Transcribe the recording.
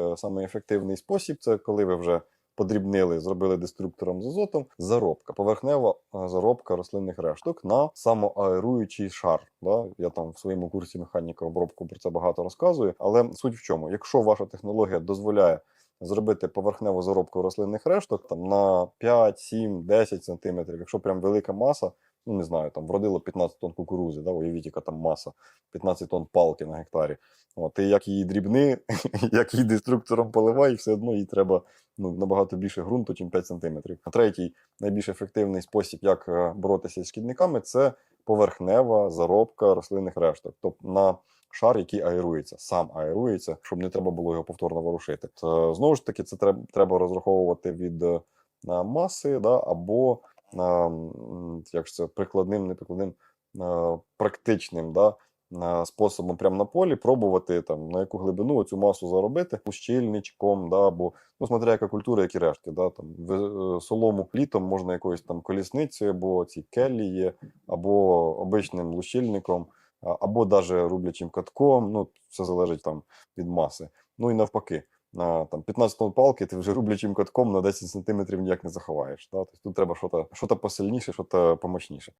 е, самий ефективний спосіб це коли ви вже подрібнили, зробили деструктором з азотом. Заробка, поверхнева е, заробка рослинних решток на самоаеруючий шар. Да? Я там в своєму курсі механіка обробку про це багато розказую. Але суть в чому, якщо ваша технологія дозволяє зробити поверхневу заробку рослинних решток там на 5, 7, 10 сантиметрів, якщо прям велика маса, ну не знаю, там вродило 15 тонн кукурузи, да, уявіть, яка там маса, 15 тонн палки на гектарі. От, і як її дрібни, як її деструктором поливай, все одно їй треба ну, набагато більше ґрунту, ніж 5 сантиметрів. А третій найбільш ефективний спосіб, як е, боротися з шкідниками, це поверхнева заробка рослинних решток. Тобто на шар, який аерується, сам аерується, щоб не треба було його повторно ворушити. Це, знову ж таки, це треба, розраховувати від е, маси, да, або е, як це прикладним, не прикладним, е, практичним да, способом прямо на полі пробувати там на яку глибину цю масу заробити ущільничком, да, або ну, смотря яка культура, які рештки. Да, там, е, солому плітом можна якоюсь там колісницею, або ці келлі є, або обичним лущильником, або даже рублячим катком. Ну, все залежить там від маси. Ну і навпаки. На там 15 тонн палки ти вже рублячим катком на 10 сантиметрів ніяк не заховаєш. Да? Тобто тут треба щось посильніше, щось помощніше.